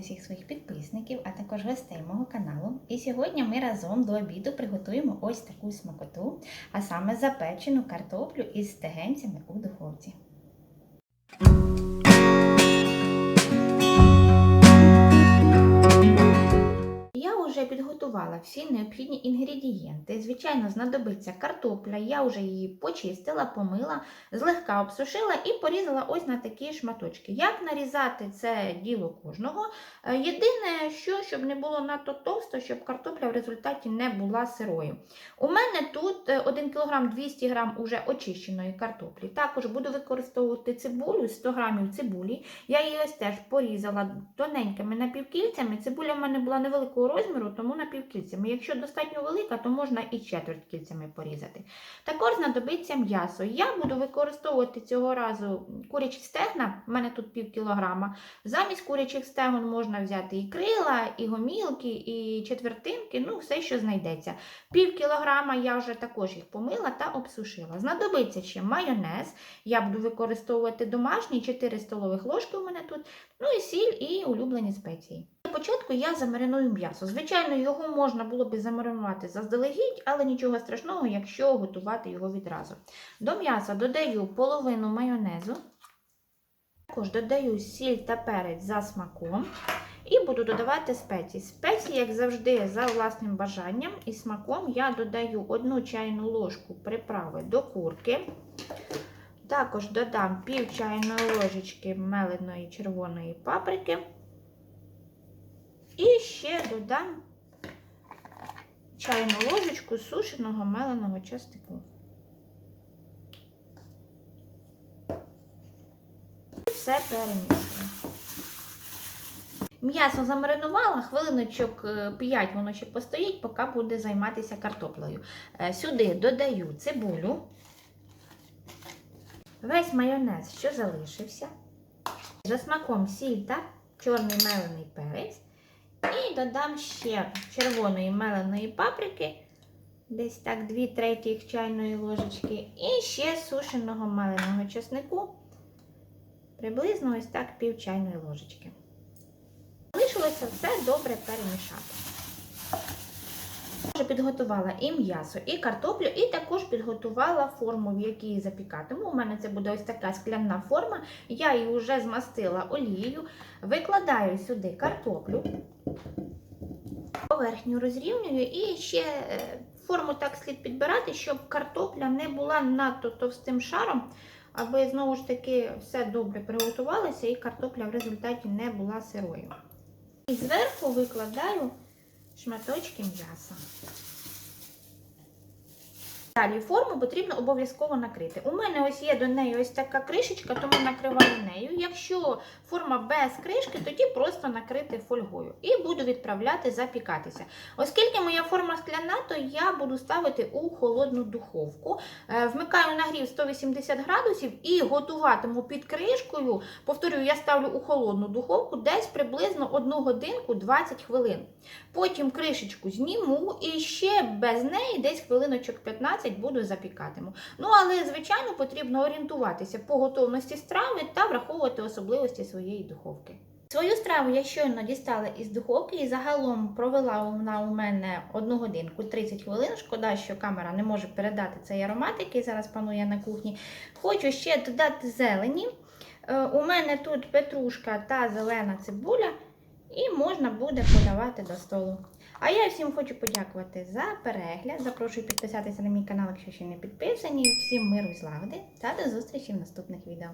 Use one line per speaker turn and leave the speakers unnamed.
привітати всіх своїх підписників, а також гостей мого каналу. І сьогодні ми разом до обіду приготуємо ось таку смакоту, а саме запечену картоплю із стегенцями у духовці. Я вже підготувала всі необхідні інгредієнти. Звичайно, знадобиться картопля. Я вже її почистила, помила, злегка обсушила і порізала ось на такі шматочки. Як нарізати це діло кожного? Е, Єдине, що щоб не було надто товсто, щоб картопля в результаті не була сирою. У мене тут е, 1 кг 200 г уже очищеної картоплі. Також буду використовувати цибулю 100 г цибулі. Я її ось теж порізала тоненькими напівкільцями. Цибуля в мене була невеликого розміру, тому напівкільцями. Якщо достатньо велика, то можна і четверть кільцями порізати. Також знадобиться м'ясо. Я буду використовувати цього разу курячі стегна, в мене тут пів кілограма. Замість курячих стегон можна взяти і крила, і гомілки, і четвертинки, ну все, що знайдеться. Пів кілограма я вже також їх помила та обсушила. Знадобиться ще майонез. Я буду використовувати домашній 4 столових ложки у мене тут, ну і сіль і улюблені спеції. Для початку я замариную м'ясо. Звичайно, його можна було б замаринувати заздалегідь, але нічого страшного, якщо готувати його відразу. До м'яса додаю половину майонезу, також додаю сіль та перець за смаком. І буду додавати спеції. Спеції, як завжди, за власним бажанням і смаком я додаю 1 чайну ложку приправи до курки. Також додам пів чайної ложечки меленої червоної паприки. Ще додам чайну ложечку сушеного меленого частику. Все перемішую. М'ясо замаринувала, хвилиночок 5 воно ще постоїть, поки буде займатися картоплею. Е, Сюди додаю цибулю, весь майонез, що залишився, за смаком сіль та чорний мелений перець. І додам ще червоної меленої паприки, десь так 2 третіх чайної ложечки, і ще сушеного меленого чеснику, приблизно ось так пів чайної ложечки. Залишилося все добре перемішати. Вже підготувала і м'ясо, і картоплю, і також підготувала форму, в якій запікатиму. У мене це буде ось така скляна форма. Я її вже змастила олією. Викладаю сюди картоплю, поверхню розрівнюю і ще е, форму так слід підбирати, щоб картопля не була надто товстим шаром, аби знову ж таки все добре приготувалося і картопля в результаті не була сирою. І зверху викладаю шматочки м'яса. Далі форму потрібно обов'язково накрити. У мене ось є до неї ось така кришечка, тому накриваю нею. Якщо форма без кришки, тоді просто накрити фольгою. І буду відправляти запікатися. Оскільки моя форма скляна, то я буду ставити у холодну духовку. Е, Вмикаю нагрів 180 градусів і готуватиму під кришкою. Повторюю, я ставлю у холодну духовку десь приблизно 1 годинку 20 хвилин. Потім кришечку зніму і ще без неї десь хвилиночок 15 буду запікатиму. Ну, але, звичайно, потрібно орієнтуватися по готовності страви та враховувати особливості своєї духовки. Свою страву я щойно дістала із духовки і загалом провела вона у мене 1 годинку 30 хвилин. Шкода, що камера не може передати цей аромат, який зараз панує на кухні. Хочу ще додати зелені. Е, У мене тут петрушка та зелена цибуля, і можна буде подавати до столу. А я всім хочу подякувати за перегляд. Запрошую підписатися на мій канал, якщо ще не підписані. Всім миру і злагоди та до зустрічі в наступних відео.